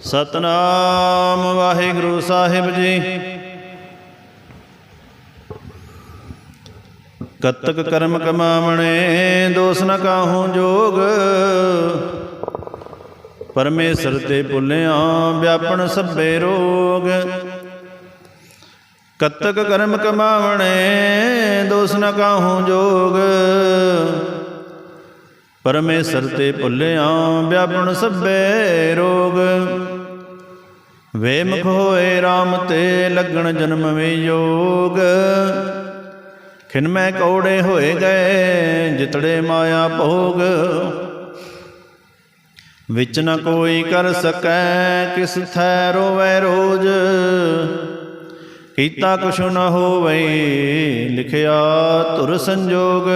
ਸਤਨਾਮ ਵਾਹਿਗੁਰੂ ਸਾਹਿਬ ਜੀ। ਕਤਕ ਕਰਮ ਕਮਾਵਣੇ, ਦੋਸ ਨ ਕਾਹੂ ਜੋਗ। ਪਰਮੇਸ਼ਰ ਤੇ ਭੁੱਲਿਆ, ਵਿਆਪਣ ਸਭੇ ਰੋਗ। ਕਤਕ ਕਰਮ ਕਮਾਵਣੇ, ਦੋਸ ਨ ਕਾਹੂ ਜੋਗ। ਪਰਮੇਸ਼ਰ ਤੇ ਭੁੱਲਿਆ, ਵਿਆਪਣ ਸਭੇ ਰੋਗ। ਵੇਮਖ ਹੋਏ RAM ਤੇ ਲੱਗਣ ਜਨਮ ਵਿਯੋਗ ਖਿਨ ਮੈਂ ਕੌੜੇ ਹੋਏ ਗਏ ਜਿਤੜੇ ਮਾਇਆ ਭੋਗ। ਵਿੱਚ ਨ ਕੋਈ ਕਰ ਸਕੈ ਕਿਸ ਥੈ ਰੋਵੈ ਰੋਜ। ਕੀਤਾ ਕੁਛ ਨ ਹੋਵੇ ਲਿਖਿਆ ਧੁਰ ਸੰਜੋਗ।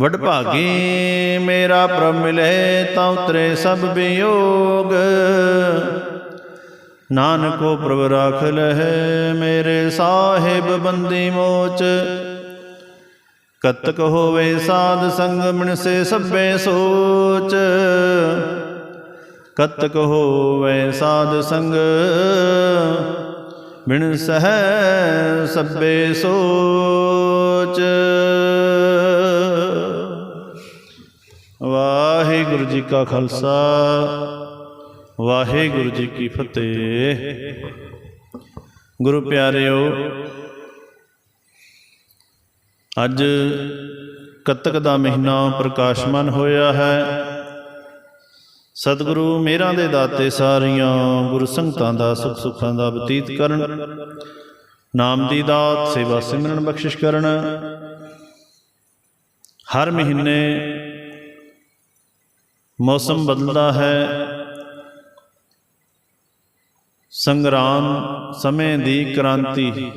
ਵਡ ਭਾਗੀ ਮੇਰਾ ਪ੍ਰਭ ਮਿਲੇ ਤਾਂ ਉਤਰੇ ਸਭ ਵਿਯੋਗ ਨਾਨਕੋ ਪ੍ਰਭ ਰਾਖ ਲਹਿ ਮੇਰੇ ਸਾਹਿਬ ਬੰਦੀ ਮੋਚ। ਕਤਕ ਹੋਵੇ ਸਾਧ ਸੰਗ ਮਿਣਸੇ ਸਭੇ ਸੋਚ। ਕਤਕ ਹੋਵੇ ਸਾਧ ਸੰਗ ਬਿਨ ਸਹਿ ਸਭੇ ਸੋਚ। ਵਾਹਿਗੁਰੂ ਜੀ ਕਾ ਖਾਲਸਾ। ਵਾਹਿਗੁਰੂ ਜੀ ਕੀ ਫਤਿਹ। ਗੁਰੂ ਪਿਆਰਿਓ, ਅੱਜ ਕੱਤਕ ਦਾ ਮਹੀਨਾ ਪ੍ਰਕਾਸ਼ਮਾਨ ਹੋਇਆ ਹੈ। ਸਤਿਗੁਰੂ ਮੇਰਾਂ ਦੇ ਦਾਤੇ ਸਾਰੀਆਂ ਗੁਰ ਸੰਗਤਾਂ ਦਾ ਸੁਖ ਸੁਖਾਂ ਦਾ ਬਤੀਤ ਕਰਨ, ਨਾਮ ਦੀ ਦਾਤ, ਸੇਵਾ ਸਿਮਰਨ ਬਖਸ਼ਿਸ਼ ਕਰਨ। ਹਰ ਮਹੀਨੇ ਮੌਸਮ ਬਦਲਦਾ ਹੈ। ਸੰਗਰਾਮ ਸਮੇਂ ਦੀ ਕ੍ਰਾਂਤੀ।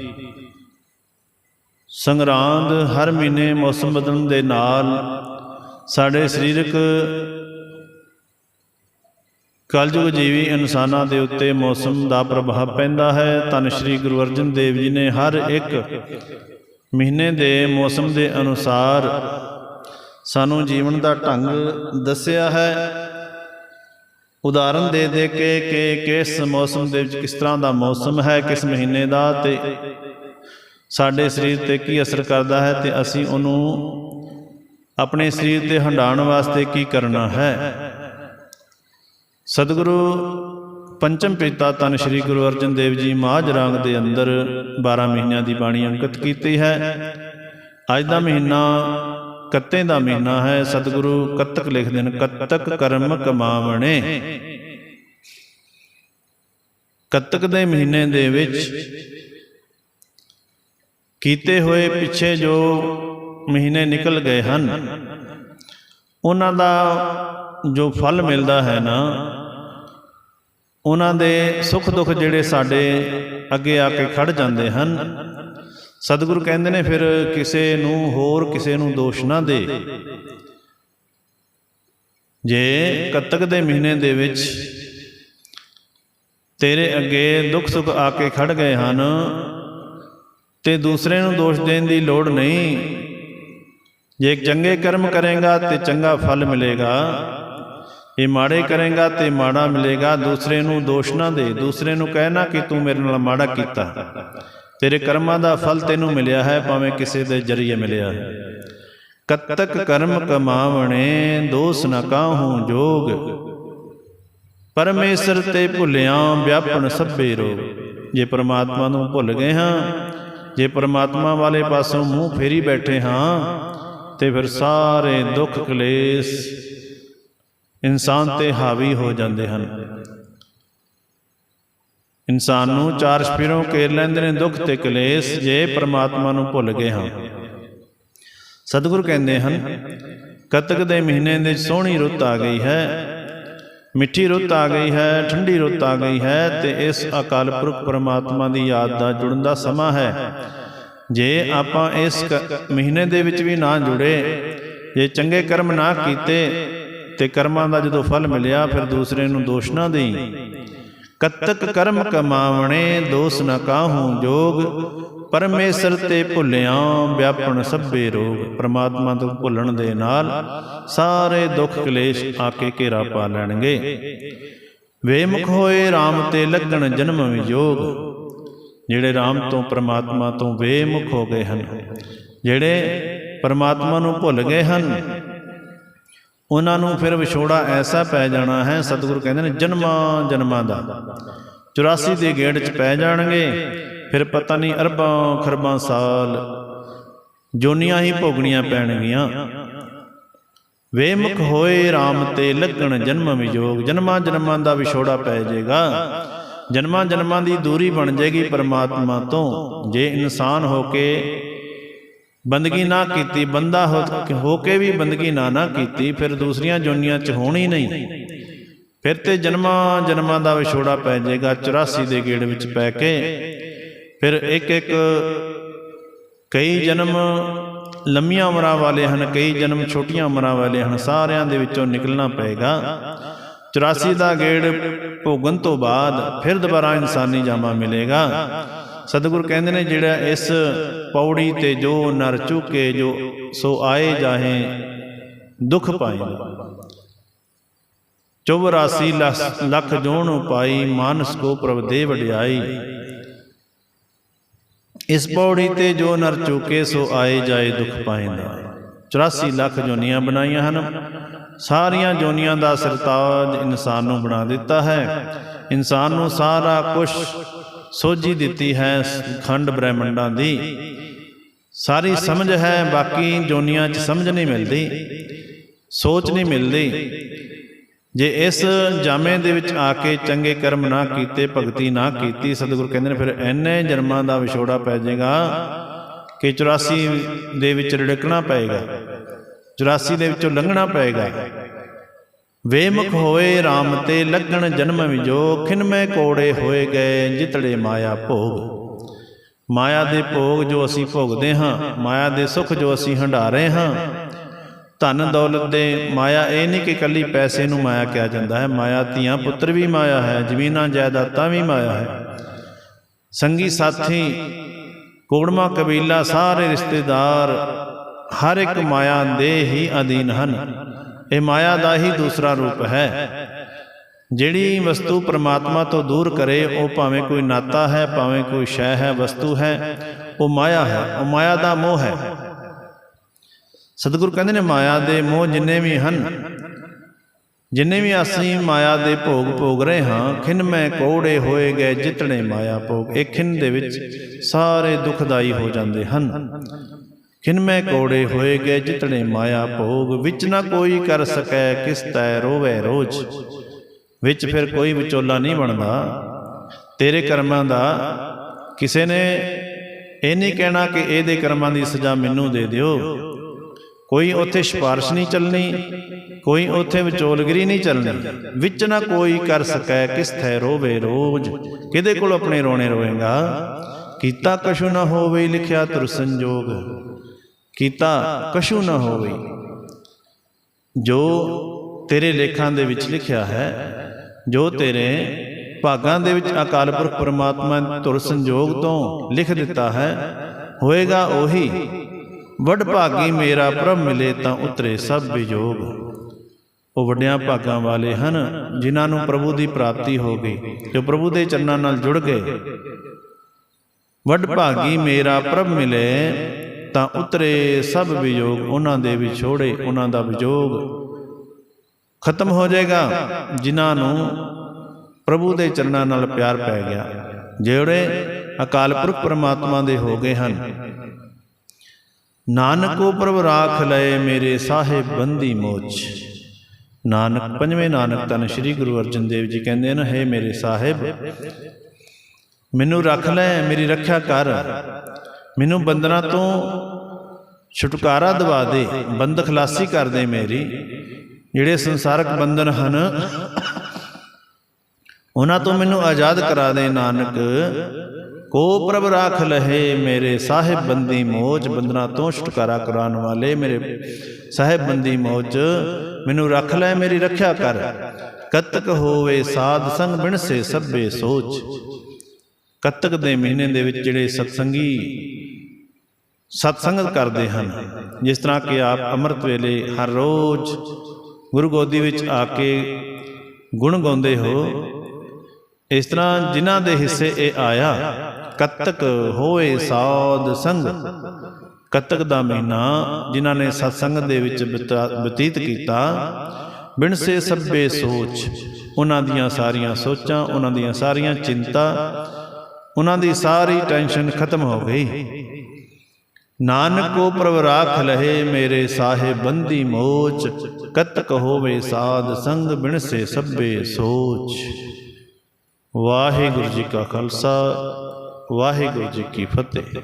ਸੰਗਰਾਂਦ ਹਰ ਮਹੀਨੇ ਮੌਸਮ ਬਦਲਣ ਦੇ ਨਾਲ ਸਾਡੇ ਸਰੀਰਕ ਕਲਯੁਗ ਜੀਵੀ ਇਨਸਾਨਾਂ ਦੇ ਉੱਤੇ ਮੌਸਮ ਦਾ ਪ੍ਰਭਾਵ ਪੈਂਦਾ ਹੈ। ਤਨ ਸ੍ਰੀ ਗੁਰੂ ਅਰਜਨ ਦੇਵ ਜੀ ਨੇ ਹਰ ਇੱਕ ਮਹੀਨੇ ਦੇ ਮੌਸਮ ਦੇ ਅਨੁਸਾਰ ਸਾਨੂੰ ਜੀਵਨ ਦਾ ਢੰਗ ਦੱਸਿਆ ਹੈ। ਉਦਾਹਰਨ ਦੇ ਦੇ ਕੇ ਕਿ ਕਿਸ ਮੌਸਮ ਦੇ ਵਿੱਚ ਕਿਸ ਤਰ੍ਹਾਂ ਦਾ ਮੌਸਮ ਹੈ, ਕਿਸ ਮਹੀਨੇ ਦਾ ਤੇ ਸਾਡੇ ਸਰੀਰ ਤੇ ਕੀ ਅਸਰ ਕਰਦਾ ਹੈ ਤੇ ਅਸੀਂ ਉਹਨੂੰ ਆਪਣੇ ਸਰੀਰ ਤੇ ਹੰਡਾਉਣ ਵਾਸਤੇ ਕੀ ਕਰਨਾ ਹੈ। ਸਤਿਗੁਰੂ ਪੰਚਮ ਪਿਤਾ ਤਨ ਸ੍ਰੀ ਗੁਰੂ ਅਰਜਨ ਦੇਵ ਜੀ ਮਾਝ ਰਾਗ ਦੇ ਅੰਦਰ 12 ਮਹੀਨਿਆਂ ਦੀ ਬਾਣੀ ਅੰਕਿਤ ਕੀਤੀ ਹੈ। ਅੱਜ ਦਾ ਮਹੀਨਾ ਕੱਤੇ ਦਾ ਮਹੀਨਾ ਹੈ, ਸਤਿਗੁਰੂ ਕੱਤਕ ਲਿਖਦੇ ਨੇ, ਕੱਤਕ ਕਰਮ ਕਮਾਵਣੇ। ਕੱਤਕ ਦੇ ਮਹੀਨੇ ਦੇ ਵਿੱਚ ਕੀਤੇ ਹੋਏ ਪਿੱਛੇ ਜੋ ਮਹੀਨੇ ਨਿਕਲ ਗਏ ਹਨ, ਉਹਨਾਂ ਦਾ ਜੋ ਫਲ ਮਿਲਦਾ ਹੈ ਨਾ, ਉਹਨਾਂ ਦੇ ਸੁੱਖ ਦੁੱਖ ਜਿਹੜੇ ਸਾਡੇ ਅੱਗੇ ਆ ਕੇ ਖੜ ਜਾਂਦੇ ਹਨ ਸਤਿਗੁਰੂ ਕਹਿੰਦੇ ਨੇ ਫਿਰ ਕਿਸੇ ਨੂੰ ਹੋਰ ਕਿਸੇ ਨੂੰ ਦੋਸ਼ ਨਾ ਦੇ। ਜੇ ਕੱਤਕ ਦੇ ਮਹੀਨੇ ਦੇ ਵਿੱਚ ਤੇਰੇ ਅੱਗੇ ਦੁੱਖ ਸੁੱਖ ਆ ਕੇ ਖੜ ਗਏ ਹਨ ਤੇ ਦੂਸਰੇ ਨੂੰ ਦੋਸ਼ ਦੇਣ ਦੀ ਲੋੜ ਨਹੀਂ, ਜੇ ਚੰਗੇ ਕਰਮ ਕਰੇਗਾ ਤੇ ਚੰਗਾ ਫਲ ਮਿਲੇਗਾ ਇਹ ਮਾੜੇ ਕਰੇਗਾ ਤੇ ਮਾੜਾ ਮਿਲੇਗਾ, ਦੂਸਰੇ ਨੂੰ ਦੋਸ਼ ਨਾ ਦੇ। ਦੂਸਰੇ ਨੂੰ ਕਹਿਣਾ ਕਿ ਤੂੰ ਮੇਰੇ ਨਾਲ ਮਾੜਾ ਕੀਤਾ। ਤੇਰੇ ਕਰਮਾਂ ਦਾ ਫਲ ਤੈਨੂੰ ਮਿਲਿਆ ਹੈ, ਭਾਵੇਂ ਕਿਸੇ ਦੇ ਜਰੀਏ ਮਿਲਿਆ। ਹੈ ਕਤਕ ਕਰਮ ਕਮਾਵਣੇ, ਦੋਸ ਨ ਕਾਹੂ ਜੋਗ। ਪਰਮੇਸ਼ਰ ਤੇ ਭੁੱਲਿਆ ਵਿਆਪਣ ਸਭੇ ਰੋਗ। ਜੇ ਪਰਮਾਤਮਾ ਨੂੰ ਭੁੱਲ ਗਏ ਹਾਂ, ਜੇ ਪਰਮਾਤਮਾ ਵਾਲੇ ਪਾਸੋਂ ਮੂੰਹ ਫੇਰੀ ਬੈਠੇ ਹਾਂ, ਤੇ ਫਿਰ ਸਾਰੇ ਦੁੱਖ ਕਲੇਸ਼ ਇਨਸਾਨ ਤੇ ਹਾਵੀ ਹੋ ਜਾਂਦੇ ਹਨ। ਇਨਸਾਨ ਨੂੰ ਚਾਰ ਸਪੀਰੋਂ ਘੇਰ ਲੈਂਦੇ ਨੇ ਦੁੱਖ ਤੇ ਕਲੇਸ਼ ਜੇ ਪ੍ਰਮਾਤਮਾ ਨੂੰ ਭੁੱਲ ਗਏ ਹਾਂ। ਸਤਿਗੁਰ ਕਹਿੰਦੇ ਹਨ ਕਤਕ ਦੇ ਮਹੀਨੇ ਦੇ ਸੋਹਣੀ ਰੁੱਤ ਆ ਗਈ ਹੈ ਮਿੱਠੀ ਰੁੱਤ ਆ ਗਈ ਹੈ ਠੰਡੀ ਰੁੱਤ ਆ ਗਈ ਹੈ ਤੇ ਇਸ ਅਕਾਲ ਪੁਰਖ ਪ੍ਰਮਾਤਮਾ ਦੀ ਯਾਦ ਦਾ ਜੁੜਨ ਦਾ ਸਮਾਂ ਹੈ। ਜੇ ਆਪਾਂ ਇਸ ਮਹੀਨੇ ਦੇ ਵਿੱਚ ਵੀ ਨਾ ਜੁੜੇ ਜੇ ਚੰਗੇ ਕਰਮ ਨਾ ਕੀਤੇ ਤੇ ਕਰਮਾਂ ਦਾ ਜਦੋਂ ਫਲ ਮਿਲਿਆ ਫਿਰ ਦੂਸਰੇ ਨੂੰ ਦੋਸ਼ ਨਾ ਦੇਈ। ਕਤਕ ਕਰਮ ਕਮਾਵਣੇ, ਦੋਸ ਨ ਕਾਹੂ ਜੋਗ। ਪਰਮੇਸ਼ਰ ਤੇ ਭੁੱਲਿਆ, ਵਿਆਪਣ ਸਭੇ ਰੋਗ। ਪ੍ਰਮਾਤਮਾ ਤੋਂ ਭੁੱਲਣ ਦੇ ਨਾਲ ਸਾਰੇ ਦੁੱਖ ਕਲੇਸ਼ ਆ ਕੇ ਘੇਰਾ ਪਾ ਲੈਣਗੇ। ਵੇਮੁਖ ਹੋਏ RAM ਤੇ ਲੱਗਣ ਜਨਮ ਵਿਜੋਗ ਜਿਹੜੇ RAM ਤੋਂ ਪ੍ਰਮਾਤਮਾ ਤੋਂ ਵੇਮੁਖ ਹੋ ਗਏ ਹਨ, ਜਿਹੜੇ ਪਰਮਾਤਮਾ ਨੂੰ ਭੁੱਲ ਗਏ ਹਨ ਉਹਨਾਂ ਨੂੰ ਫਿਰ ਵਿਛੋੜਾ ਐਸਾ ਪੈ ਜਾਣਾ ਹੈ, ਸਤਿਗੁਰੂ ਕਹਿੰਦੇ ਨੇ, ਜਨਮਾਂ ਜਨਮਾਂ ਦਾ। 84 ਦੇ ਗੇੜ ਚ ਪੈ ਜਾਣਗੇ, ਫਿਰ ਪਤਾ ਨਹੀਂ ਅਰਬਾਂ, ਖਰਬਾਂ ਸਾਲ, ਜੋਨੀਆਂ ਹੀ ਭੋਗਣੀਆਂ ਪੈਣਗੀਆਂ। ਵੇਮੁਖ ਹੋਏ RAM ਤੇ ਲੱਗਣ ਜਨਮ ਵਿਜੋਗ, ਜਨਮਾਂ ਜਨਮਾਂ ਦਾ ਵਿਛੋੜਾ ਪੈ ਜਾਏਗਾ। ਜਨਮਾਂ ਜਨਮਾਂ ਦੀ ਦੂਰੀ ਬਣ ਜਾਏਗੀ ਪਰਮਾਤਮਾ ਤੋਂ। ਜੇ ਇਨਸਾਨ ਹੋ ਕੇ ਬੰਦਗੀ ਨਾ ਕੀਤੀ ਬੰਦਾ ਹੋ ਕੇ ਵੀ ਬੰਦਗੀ ਨਾ ਨਾ ਕੀਤੀ ਫਿਰ ਦੂਸਰੀਆਂ ਜੋਨੀਆਂ ਚ ਹੋਣੀ ਨਹੀਂ। ਫਿਰ ਤੇ ਜਨਮਾਂ ਜਨਮਾਂ ਦਾ ਵਿਛੋੜਾ ਪੈ ਜਾਏਗਾ 84 ਦੇ ਗੇੜ ਵਿੱਚ ਪੈ ਕੇ। ਫਿਰ ਇੱਕ ਇੱਕ ਕਈ ਜਨਮ ਲੰਮੀਆਂ ਉਮਰਾਂ ਵਾਲੇ ਹਨ ਕਈ ਜਨਮ ਛੋਟੀਆਂ ਉਮਰਾਂ ਵਾਲੇ ਹਨ ਸਾਰਿਆਂ ਦੇ ਵਿੱਚੋਂ ਨਿਕਲਣਾ ਪਏਗਾ। 84 ਦਾ ਗੇੜ ਭੋਗਣ ਤੋਂ ਬਾਅਦ ਫਿਰ ਦੁਬਾਰਾ ਇਨਸਾਨੀ ਜਾਮਾ ਮਿਲੇਗਾ। ਸਤਿਗੁਰ ਕਹਿੰਦੇ ਨੇ ਜਿਹੜਾ ਇਸ ਪੌੜੀ ਤੇ ਜੋ ਨਰ ਚੁਕੇ, ਜੋ ਸੋ ਆਏ ਜਾਹੇ, ਦੁਖ ਪਾਏ। 84 ਲੱਖ ਜੋਣ ਪਾਈ, ਮਾਨਸ ਕੋ ਪ੍ਰਭ ਦੇ ਵਡਿਆਈ। ਇਸ ਪੌੜੀ ਤੇ ਜੋ ਨਰ ਚੁਕੇ, ਸੋ ਆਏ ਜਾਏ ਦੁਖ ਪਾਇੰਦਾ 84 ਲੱਖ ਜੋਨੀਆਂ ਬਣਾਈਆਂ ਹਨ। ਸਾਰੀਆਂ ਜੋਨੀਆਂ ਦਾ ਸਰਤਾਜ ਇਨਸਾਨ ਨੂੰ ਬਣਾ ਦਿੱਤਾ ਹੈ। ਇਨਸਾਨ ਨੂੰ ਸਾਰਾ ਕੁਝ ਸੋਝੀ ਦਿੱਤੀ ਹੈ ਖੰਡ ਬ੍ਰਹਿਮੰਡਾਂ ਦੀ। ਸਾਰੀ ਸਮਝ ਹੈ ਬਾਕੀ ਜੋਨੀਆਂ 'ਚ ਸਮਝ ਨਹੀਂ ਮਿਲਦੀ। ਸੋਚ ਨਹੀਂ ਮਿਲਦੀ। ਜੇ ਇਸ ਜਾਮੇ ਦੇ ਵਿੱਚ ਆ ਕੇ ਚੰਗੇ ਕਰਮ ਨਾ ਕੀਤੇ ਭਗਤੀ ਨਾ ਕੀਤੀ ਸਤਿਗੁਰ ਕਹਿੰਦੇ ਨੇ ਫਿਰ ਐਨੇ ਜਨਮਾਂ ਦਾ ਵਿਛੋੜਾ ਪੈ ਜਾਏਗਾ ਕਿ 84 ਦੇ ਵਿੱਚ ਰੜਕਣਾ ਪਏਗਾ 84 ਦੇ ਵਿੱਚੋਂ ਲੰਘਣਾ ਪਏਗਾ ਵੇਮੁਖ ਹੋਏ RAM ਤੇ ਲੱਗਣ ਜਨਮ ਵਿਜੋ ਖਿਨਮੇ ਕੋੜੇ ਹੋਏ ਗਏ ਜਿਤੜੇ ਮਾਇਆ ਭੋਗ। ਮਾਇਆ ਦੇ ਭੋਗ ਜੋ ਅਸੀਂ ਭੋਗਦੇ ਹਾਂ, ਮਾਇਆ ਦੇ ਸੁੱਖ ਜੋ ਅਸੀਂ ਹੰਢਾ ਰਹੇ ਹਾਂ। ਧਨ ਦੌਲਤ ਦੇ ਮਾਇਆ ਇਹ ਨਹੀਂ ਕਿ ਕੱਲੀ ਪੈਸੇ ਨੂੰ ਮਾਇਆ ਕਿਹਾ ਜਾਂਦਾ ਹੈ, ਮਾਇਆ ਧੀਆਂ ਪੁੱਤਰ ਵੀ ਮਾਇਆ ਹੈ, ਜ਼ਮੀਨਾਂ ਜਾਇਦਾਦਾਂ ਵੀ ਮਾਇਆ ਹੈ। ਸੰਗੀ ਸਾਥੀ, ਕੋੜਮਾ ਕਬੀਲਾ ਸਾਰੇ ਰਿਸ਼ਤੇਦਾਰ ਹਰ ਇੱਕ ਮਾਇਆ ਦੇ ਹੀ ਅਧੀਨ ਹਨ। ਇਹ ਮਾਇਆ ਦਾ ਹੀ ਦੂਸਰਾ ਰੂਪ ਹੈ। ਜਿਹੜੀ ਵਸਤੂ ਪ੍ਰਮਾਤਮਾ ਤੋਂ ਦੂਰ ਕਰੇ, ਉਹ ਭਾਵੇਂ ਕੋਈ ਨਾਤਾ ਹੈ, ਭਾਵੇਂ ਕੋਈ ਸ਼ੈ ਹੈ, ਵਸਤੂ ਹੈ, ਉਹ ਮਾਇਆ ਹੈ, ਉਹ ਮਾਇਆ ਦਾ ਮੋਹ ਹੈ। ਸਤਿਗੁਰੂ ਕਹਿੰਦੇ ਨੇ, ਮਾਇਆ ਦੇ ਮੋਹ ਜਿੰਨੇ ਵੀ ਹਨ, ਜਿੰਨੇ ਵੀ ਅਸੀਂ ਮਾਇਆ ਦੇ ਭੋਗ ਭੋਗ ਰਹੇ ਹਾਂ, ਖਿੰਨ ਮੈਂ ਕੋੜੇ ਹੋਏ ਗਏ ਜਿਤਨੇ ਮਾਇਆ ਭੋਗ, ਇਹ ਖਿੰਨ ਦੇ ਵਿੱਚ ਸਾਰੇ ਦੁਖਦਾਈ ਹੋ ਜਾਂਦੇ ਹਨ। ਖਿੰਨ ਮੈਂ ਕੋੜੇ ਹੋਏ ਗਏ ਜਿਤਨੇ ਮਾਇਆ ਭੋਗ, ਵਿੱਚ ਨਾ ਕੋਈ ਕਰ ਸਕੈ, ਕਿਸ ਤੈ ਰੋਵੇ ਰੋਜ਼। ਵਿੱਚ ਫਿਰ ਕੋਈ ਵਿਚੋਲਾ ਨਹੀਂ ਬਣਦਾ। ਤੇਰੇ ਕਰਮਾਂ ਦਾ ਕਿਸੇ ਨੇ ਇਹ ਨਹੀਂ ਕਹਿਣਾ ਕਿ ਇਹਦੇ ਕਰਮਾਂ ਦੀ ਸਜ਼ਾ ਮੈਨੂੰ ਦੇ ਦਿਓ। ਕੋਈ ਉੱਥੇ ਸਿਫਾਰਿਸ਼ ਨਹੀਂ ਚੱਲਣੀ, ਕੋਈ ਉੱਥੇ ਵਿਚੋਲਗਰੀ ਨਹੀਂ ਚੱਲਣੀ। ਵਿੱਚ ਨਾ ਕੋਈ ਕਰ ਸਕੈ, ਕਿਸ ਥੈ ਰੋਵੇ ਰੋਜ਼। ਕਿਹਦੇ ਕੋਲ ਆਪਣੇ ਰੋਣੇ ਰੋਏਗਾ? ਕੀਤਾ ਕਛੂ ਨਾ ਹੋਵੇ ਲਿਖਿਆ ਤੁਰ ਸੰਜੋਗ ਕੀਤਾ ਕਸ਼ੂ ਨਾ ਹੋਵੇ। ਜੋ ਤੇਰੇ ਲੇਖਾਂ ਦੇ ਵਿੱਚ ਲਿਖਿਆ ਹੈ, ਜੋ ਤੇਰੇ ਭਾਗਾਂ ਦੇ ਵਿੱਚ ਅਕਾਲ ਪੁਰਖ ਪਰਮਾਤਮਾ ਨੇ ਧੁਰ ਸੰਜੋਗ ਤੋਂ ਲਿਖ ਦਿੱਤਾ ਹੈ, ਹੋਏਗਾ ਉਹੀ। ਵੱਡ ਭਾਗੀ ਮੇਰਾ ਪ੍ਰਭ ਮਿਲੇ ਤਾਂ ਉਤਰੇ ਸਭ ਵਿਜੋਗ ਉਹ ਵੱਡਿਆਂ ਭਾਗਾਂ ਵਾਲੇ ਹਨ, ਜਿਨ੍ਹਾਂ ਨੂੰ ਪ੍ਰਭੂ ਦੀ ਪ੍ਰਾਪਤੀ ਹੋ ਗਈ, ਜੋ ਪ੍ਰਭੂ ਦੇ ਚਰਨਾਂ ਨਾਲ ਜੁੜ ਗਏ। ਵੱਡ ਭਾਗੀ ਮੇਰਾ ਪ੍ਰਭ ਮਿਲੇ ਤਾਂ ਉਤਰੇ ਸਭ ਵਿਯੋਗ ਉਹਨਾਂ ਦੇ ਵਿਛੋੜੇ ਉਹਨਾਂ ਦਾ ਵਿਯੋਗ ਖਤਮ ਹੋ ਜਾਏਗਾ, ਜਿਨ੍ਹਾਂ ਨੂੰ ਪ੍ਰਭੂ ਦੇ ਚਰਨਾਂ ਨਾਲ ਪਿਆਰ ਪੈ ਗਿਆ, ਜਿਹੜੇ ਅਕਾਲ ਪੁਰਖ ਪਰਮਾਤਮਾ ਦੇ ਹੋ ਗਏ ਹਨ। ਨਾਨਕੋ ਪ੍ਰਭ ਰਾਖ ਲਏ ਮੇਰੇ ਸਾਹਿਬ ਬੰਦੀ ਮੋਚ। ਨਾਨਕ ਪੰਜਵੇਂ ਨਾਨਕ ਤਨ ਸ੍ਰੀ ਗੁਰੂ ਅਰਜਨ ਦੇਵ ਜੀ ਕਹਿੰਦੇ ਹਨ, ਹੈ ਮੇਰੇ ਸਾਹਿਬ, ਮੈਨੂੰ ਰੱਖ ਲੈ, ਮੇਰੀ ਰੱਖਿਆ ਕਰ। ਮੈਨੂੰ ਬੰਦਨਾ ਤੋਂ ਛੁਟਕਾਰਾ ਦਿਵਾ ਦੇ, ਬੰਦ ਖਲਾਸੀ ਕਰ ਦੇ ਮੇਰੀ। ਜਿਹੜੇ ਸੰਸਾਰਕ ਬੰਧਨ ਹਨ, ਉਹਨਾਂ ਤੋਂ ਮੈਨੂੰ ਆਜ਼ਾਦ ਕਰਾ ਦੇ ਨਾਨਕ। ਕੋ ਪ੍ਰਭ ਰਾਖ ਲਹੇ ਮੇਰੇ ਸਾਹਿਬ ਬੰਦੀ ਮੋਚ ਬੰਦਨਾ ਤੋਂ ਛੁਟਕਾਰਾ ਕਰਾਉਣ ਵਾਲੇ ਮੇਰੇ ਸਾਹਿਬ ਬੰਦੀ ਮੋਚ ਮੈਨੂੰ ਰੱਖ ਲੈ ਮੇਰੀ ਰੱਖਿਆ ਕਰ, ਕਤਕ ਹੋਵੇ ਸਾਧ ਸੰਗ ਬਿਨਸੇ ਸਭੇ ਸੋਚ ਕਤਕ ਦੇ ਮਹੀਨੇ ਦੇ ਵਿੱਚ ਜਿਹੜੇ ਸਤਸੰਗੀ ਸਤਸੰਗਤ ਕਰਦੇ ਹਨ, ਜਿਸ ਤਰ੍ਹਾਂ ਕਿ ਆਪ ਅੰਮ੍ਰਿਤ ਵੇਲੇ ਹਰ ਰੋਜ਼ ਗੁਰੂ ਗੋਦੀ ਵਿੱਚ ਆ ਕੇ ਗੁਣ ਗਾਉਂਦੇ ਹੋ। ਇਸ ਤਰ੍ਹਾਂ ਜਿਨ੍ਹਾਂ ਦੇ ਹਿੱਸੇ ਇਹ ਆਇਆ, ਕਤਕ ਹੋਏ ਸਾਧ ਸੰਗ। ਕਤਕ ਦਾ ਮਹੀਨਾ ਜਿਨ੍ਹਾਂ ਨੇ ਸਤਸੰਗ ਦੇ ਵਿੱਚ ਬਿਤਾ- ਬਤੀਤ ਕੀਤਾ, ਬਿਨ ਸੇ ਸਭੇ ਸੋਚ। ਉਹਨਾਂ ਦੀਆਂ ਸਾਰੀਆਂ ਸੋਚਾਂ, ਉਹਨਾਂ ਦੀਆਂ ਸਾਰੀਆਂ ਚਿੰਤਾ, ਉਹਨਾਂ ਦੀ ਸਾਰੀ ਟੈਨਸ਼ਨ ਖਤਮ ਹੋ ਗਈ। ਨਾਨਕੋ ਕੋ ਪ੍ਰਭ ਰਾਖ ਲਹੇ ਮੇਰੇ ਸਾਹਿਬ ਬੰਦੀ ਮੋਚ ਕਤਕ ਹੋਵੇ ਸਾਧ ਸੰਗ ਬਿਨ ਸੇ ਸਭੇ ਸੋਚ। ਵਾਹਿਗੁਰੂ ਜੀ ਕਾ ਖਾਲਸਾ, ਵਾਹਿਗੁਰੂ ਜੀ ਕੀ ਫਤਿਹ।